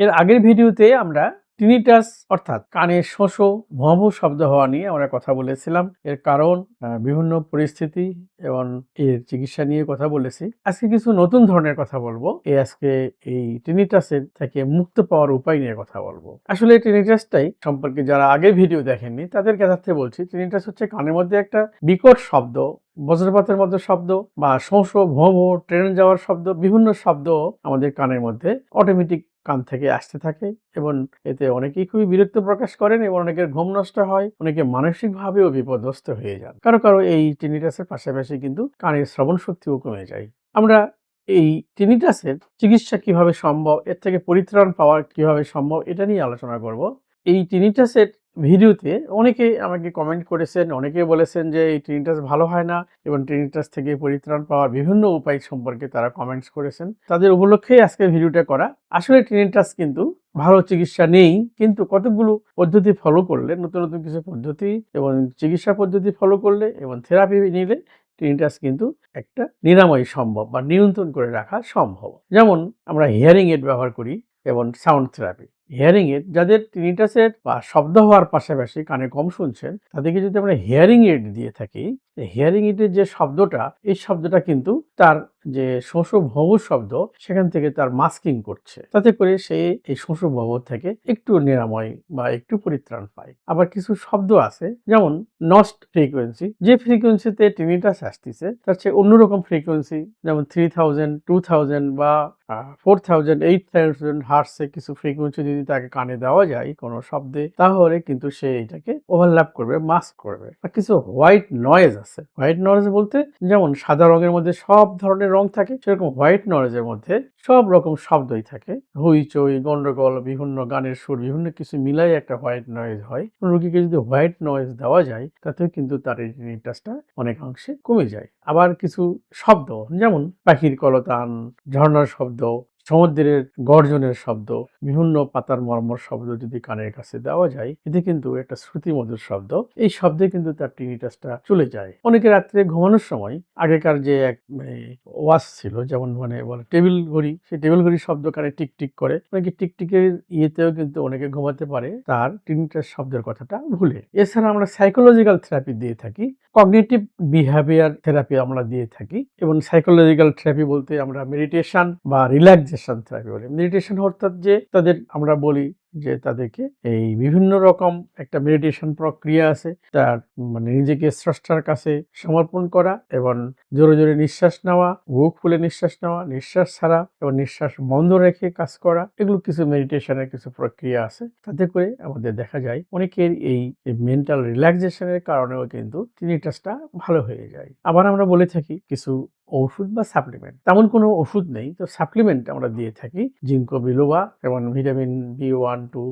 এর আগের ভিডিওতে আমরা টিনিটাস অর্থাৎ কানে শোষো ভব শব্দ হওয়া নিয়ে আমরা কথা বলেছিলাম। এর কারণ বিভিন্ন পরিস্থিতি এবং এর চিকিৎসা নিয়ে কথা বলেছি। আজকে কিছু নতুন ধরনের কথা বলব। এই আজকে এই টিনিটাসের থেকে মুক্ত পাওয়ার উপায় নিয়ে কথা বলব। আসলে টিনিটাসটাই সম্পর্কে যারা আগে ভিডিও দেখেননি, তাদের কাছে বলছি, টিনিটাস হচ্ছে কানের মধ্যে একটা বিকট শব্দ, বজ্রপাতের মধ্যে শব্দ বা শোঁস ভোঁ ট্রেন যাওয়ার শব্দ, বিভিন্ন শব্দ আমাদের কানের মধ্যে অটোমেটিক কান থেকে আসতে থাকে এবং এতে অনেকেই খুবই বিরক্ত প্রকাশ করেন এবং অনেকের ঘুম নষ্ট হয়, অনেকে মানসিকভাবেও বিপদগ্রস্ত হয়ে যান। কারও কারও এই টিনিটাসের পাশাপাশি কিন্তু কানের শ্রবণ শক্তিও কমে যায়। আমরা এই টিনিটাসের চিকিৎসা কীভাবে সম্ভব, এর থেকে পরিত্রাণ পাওয়া কীভাবে সম্ভব, এটা নিয়ে আলোচনা করব। এই টিনিটাসের ভিডিওতে অনেকে আমাকে কমেন্ট করেছেন, অনেকে বলেছেন যে এই টিনিটাস ভালো হয় না এবং টিনিটাস থেকে পরিত্রাণ পাওয়ার বিভিন্ন উপায় সম্পর্কে তারা কমেন্টস করেছেন। তাদের উপলক্ষেই আজকের ভিডিওটা করা। আসলে টিনিটাস কিন্তু ভালো চিকিৎসা নেই, কিন্তু কতগুলো পদ্ধতি ফলো করলে, নতুন নতুন কিছু পদ্ধতি এবং চিকিৎসা পদ্ধতি ফলো করলে এবং থেরাপি নিলে টিনিটাস কিন্তু একটা নিরাময় সম্ভব বা নিয়ন্ত্রণ করে রাখা সম্ভব। যেমন আমরা হিয়ারিং এড ব্যবহার করি এবং সাউন্ড থেরাপি হিয়ারিং এড যাদের সেট বা শব্দ হওয়ার পাশাপাশি কানে কম শুনছেন, তাদেরকে যদি আমরা হিয়ারিং এড দিয়ে থাকি হিয়ারিং এডের যে শব্দটা, এই শব্দটা কিন্তু তার যে শোষ ভব শব্দ সেখান থেকে তার মাস্কিং করছে। তাতে করে সে এই শোষ ভব থেকে একটু নিরাময় বা একটু পরিত্রাণ পায়। আবার কিছু শব্দ আছে, যেমন নস্ট ফ্রিকোয়েন্সি যে ফ্রিকোয়েন্সিতে টিনিটাস আসতেছে, তার চেয়ে অন্যরকম ফ্রিকোয়েন্সি যেমন থ্রি থাউজেন্ড টু থাউজেন্ড বা ফোর থাউজেন্ড এইট থাউজেন্ড হার্সে কিছু ফ্রিকোয়েন্সি যদি তাকে কানে দেওয়া যায় কোনো শব্দে, তাহলে কিন্তু সে এটাকে ওভারল্যাপ করবে মাস্ক করবে। বা কিছু হোয়াইট নয়েজ আছে। হোয়াইট নয়েজ বলতে যেমন সাদা রঙের মধ্যে সব ধরনের রং থাকে, সেরকম হোয়াইট নয়েজের মধ্যে সব রকম শব্দই থাকে। হইচই গন্ডগোল, বিভিন্ন গানের সুর, বিভিন্ন কিছু মিলাই একটা হোয়াইট নয়েজ হয়। রুগীকে যদি হোয়াইট নয়েজ দেওয়া যায় তাতে কিন্তু তার এই ইন্টারেস্টটা অনেকাংশে কমে যায়। আবার কিছু শব্দ, যেমন পাখির কলতান, ঝর্ণার শব্দ সমুদ্রের গর্জনের শব্দ বিভিন্ন পাতার মর্মর শব্দ যদি কানের কাছে দেওয়া যায়, এতে কিন্তু একটা শ্রুতি মধুর শব্দ। এই শব্দে কিন্তু তার টিনিটাসটা চলে যায়। অনেকে রাত্রে ঘুমানোর সময় আগেকার যে এক মানে ওয়াশ ছিল, যেমন মানে বলে টেবিল ঘড়ি, সেই টেবিল ঘড়ির শব্দ কানে টিক টিক করে। অনেকে টিকটিকের ইয়েতেও কিন্তু অনেকে ঘুমাতে পারে, তার টিনিটাস শব্দের কথাটা ভুলে। এছাড়া আমরা সাইকোলজিক্যাল থেরাপি দিয়ে থাকি। কগনিটিভ বিহেভিয়ার থেরাপি আমরা দিয়ে থাকি এবং সাইকোলজিক্যাল থেরাপি বলতে আমরা মেডিটেশন বা রিল্যাক্সেশন থেরাপি বলি। মেডিটেশন অর্থাৎ যে তাদের আমরা বলি যে তাদেরকে এই বিভিন্ন রকম একটা মেডিটেশন প্রক্রিয়া আছে। তার মানে নিজেকে স্রষ্টার কাছে সমর্পণ করা এবং জোরে জোরে নিঃশ্বাস নেওয়া, বুক ফুলে নিঃশ্বাস নেওয়া, নিঃশ্বাস ছাড়া এবং নিঃশ্বাস বন্ধ রেখে কাজ করা, এগুলো কিছু মেডিটেশনের কিছু প্রক্রিয়া আছে। তাতে করে আমাদের দেখা যায় অনেকের এই মেন্টাল রিল্যাক্সেশনের কারণেও কিন্তু টিনিটাসটা ভালো হয়ে যায়। আবার আমরা বলে থাকি কিছু ওষুধ বা সাপ্লিমেন্ট তেমন কোনো ওষুধ নেই। তো সাপ্লিমেন্ট আমরা দিয়ে থাকি। জিঙ্কো বিলোবা এবং vitamin B one two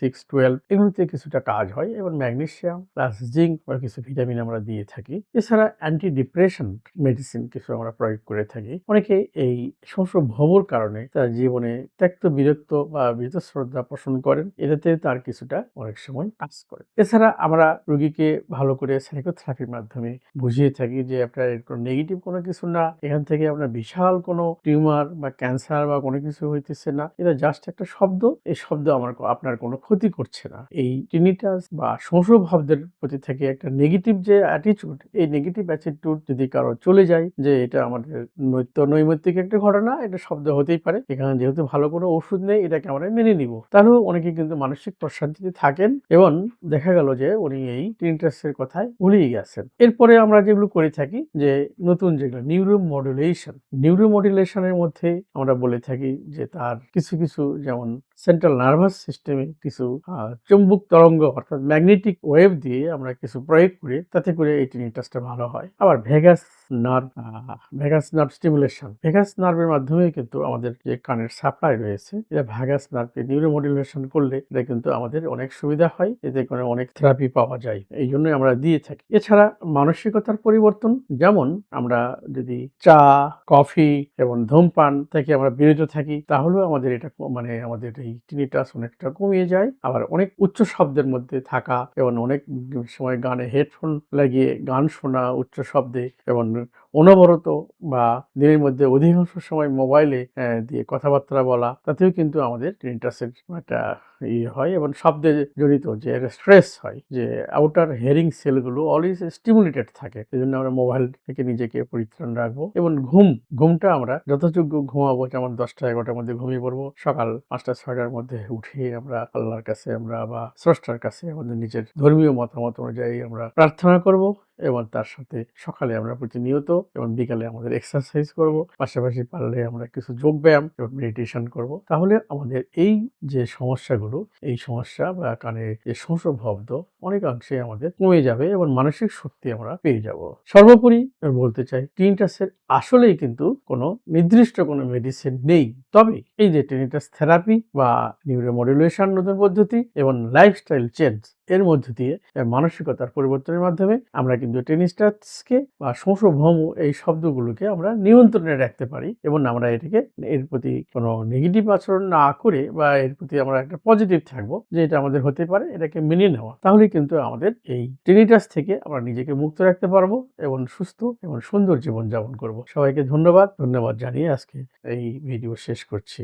six twelve এগুলোতে কিছুটা কাজ হয়। এবং ম্যাগনেশিয়াম প্লাস জিঙ্ক বা কিছু ভিটামিন আমরা দিয়ে থাকি। এছাড়া অ্যান্টি ডিপ্রেশন মেডিসিন কিছু আমরা প্রয়োগ করে থাকি। অনেকে এই শস্য ভবর কারণে তার জীবনে ত্যক্ত বিরক্ত বা শ্রদ্ধা পোষণ করেন। এটাতে তার কিছুটা অনেক সময় কাজ করে। এছাড়া আমরা রোগীকে ভালো করে সাইকোথেরাপির মাধ্যমে বুঝিয়ে থাকি যে আপনার এর কোনো নেগেটিভ কোনো কিছু না, এখান থেকে আপনার বিশাল কোনো টিউমার বা ক্যান্সার বা কোনো কিছু হইতেছে না। এটা জাস্ট একটা শব্দ। এই শব্দ আমার আপনার কোনো ক্ষতি করছে না। এই টিনিটাস বা শোষ ভাবদের প্রতি থেকে একটা নেগেটিভ যে অ্যাটিটিউড এই নেগেটিভ অ্যাটিটিউড যদি কারও চলে যায়, যে এটা আমাদের নৈত্য নৈমিত্তিক একটা ঘটনা, এটা শব্দ হতেই পারে। এখানে যেহেতু ভালো কোনো ওষুধ নেই, এটাকে আমরা মেনে নিব। তাহলেও অনেকে কিন্তু মানসিক প্রশান্তিতে থাকেন এবং দেখা গেল যে উনি এই টিনিটাসের কথায় ভুলেই গেছেন। এরপরে আমরা যেগুলো করে থাকি, যে নতুন যেগুলো নিউরো মডুলেশন নিউরো মডুলেশনের মধ্যে আমরা বলে থাকি যে তার কিছু কিছু যেমন সেন্ট্রাল নার্ভাস সিস্টেমে কিছু চুম্বক তরঙ্গ অর্থাৎ ম্যাগনেটিক ওয়েভ দিয়ে আমরা কিছু প্রয়োগ করি, তাতে করে এই টিনিটাসটা ভালো হয়। আবার vagus nerve vagus nerve stimulation vagus নার্ভের মাধ্যমে কিন্তু আমাদের যে কানের সাপ্লাই রয়েছে এটা ভেগাস নার্ভকে নিউরো মডুলেশন করলে এটা কিন্তু আমাদের অনেক সুবিধা হয়, এতে করে অনেক থেরাপি পাওয়া যায়। এই জন্যই আমরা দিয়ে থাকি। এছাড়া মানসিকতার পরিবর্তন, যেমন আমরা যদি চা, কফি এবং ধূমপান থেকে আমরা বিরত থাকি, তাহলেও আমাদের এটা মানে আমাদের এই টিনিটাস অনেকটা কমিয়ে যায়। আবার অনেক উচ্চ শব্দের মধ্যে থাকা এবং অনেক সময় গানে হেডফোন লাগিয়ে গান শোনা উচ্চ শব্দে এবং অনবরত বা দিনের মধ্যে অধিকাংশ সময় মোবাইলে দিয়ে কথাবার্তা বলা, তাতেও কিন্তু আমাদের টিনিটাসের একটা ইয়ে হয় এবং শব্দে জড়িত যে স্ট্রেস হয়, যে আউটার হেয়ারিং সেলগুলো অলওয়েজ স্টিমুলেটেড থাকে। এই জন্য আমরা মোবাইল থেকে নিজেকে পরিত্রাণ রাখব এবং ঘুম, ঘুমটা আমরা যথাযোগ্য ঘুমাবো, যেমন দশটা, এগারোটার মধ্যে ঘুমিয়ে পড়ব, সকাল পাঁচটা, ছয়টার মধ্যে উঠে আমরা আল্লাহর কাছে আমরা বা স্রষ্টার কাছে আমাদের নিজের ধর্মীয় মতামত অনুযায়ী আমরা প্রার্থনা করব। এবং তার সাথে সকালে আমরা প্রতিনিয়ত এবং বিকালে আমাদের এক্সারসাইজ করব। পাশাপাশি পারলে আমরা কিছু যোগ ব্যায়াম এবং মেডিটেশন করব। তাহলে আমাদের এই যে সমস্যাগুলো, এই সমস্যা বা কানে যে শোষ শব্দ অনেকাংশে আমাদের কমে যাবে এবং মানসিক শক্তি আমরা পেয়ে যাব। সর্বোপরি বলতে চাই টিনিটাসের আসলেই কিন্তু কোনো নির্দিষ্ট কোনো মেডিসিন নেই। তবে এই যে টিনিটাস থেরাপি বা নিউরোমডুলেশন নতুন পদ্ধতি এবং লাইফস্টাইল চেঞ্জ এর মধ্য দিয়ে মানসিকতার পরিবর্তনের মাধ্যমে আমরা কিন্তু টেনিস্টাসকে বা শোষ ভ্রম এই শব্দগুলোকে আমরা নিয়ন্ত্রণে রাখতে পারি এবং আমরা এটাকে এর প্রতি কোনো নেগেটিভ আচরণ না করে বা এর প্রতি আমরা একটা পজিটিভ থাকব, যে এটা আমাদের হতে পারে, এটাকে মেনে নেওয়া। তাহলে কিন্তু আমাদের এই টেনিটাস থেকে আমরা নিজেকে মুক্ত রাখতে পারব এবং সুস্থ এবং সুন্দর জীবন যাপন করব। সবাইকে ধন্যবাদ ধন্যবাদ জানিয়ে আজকে এই ভিডিও শেষ করছি।